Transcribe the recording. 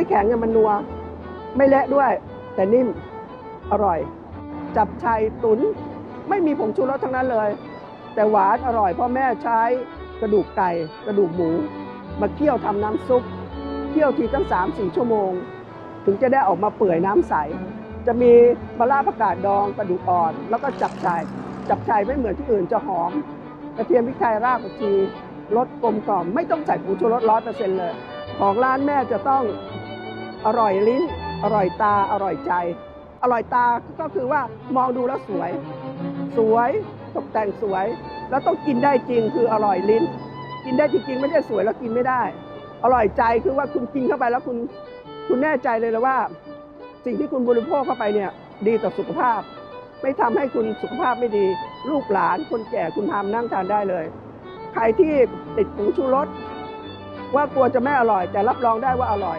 ไม่แข็งเนี่ยมันนัว ไม่เละด้วย แต่นิ่มอร่อย จับชายตุนไม่มีผงชูรสทั้งนั้นเลย แต่หวานอร่อยเพราะแม่ใช้กระดูกไก่กระดูกหมู มาเคี่ยวทำน้ำซุปเคี่ยวทีตั้ง 3-4 ชั่วโมง ถึงจะได้ออกมาเปื่อยน้ำใส จะมีปลาร้าผักาดดองกระดูกอ่อน แล้วก็จับชาย จับชายไม่เหมือนที่อื่นจะหอม กระเทียมพริกไทยรากผักชีรสกลมกล่อม ไม่ต้องใส่ผงชูรสร้อยเปอร์เซ็นต์เลย ของร้านแม่จะต้อง อร่อยลิ้น อร่อยตา อร่อยใจ อร่อยตาก็คือว่ามองดูแล้วสวย สวยตกแต่งสวย แล้วต้องกินได้จริงคืออร่อยลิ้น กินได้จริงๆ ไม่ใช่สวยแล้วกินไม่ได้ อร่อยใจคือว่าคุณกินเข้าไปแล้วคุณคุณแน่ใจเลยแล้วว่า สิ่งที่คุณบริโภคเข้าไปเนี่ยดีต่อสุขภาพ ไม่ทำให้คุณสุขภาพไม่ดี ลูกหลานคนแก่คุณทำนั่งทานได้เลย ใครที่ติดผงชูรสว่ากลัวจะไม่อร่อย แต่รับรองได้ว่าอร่อย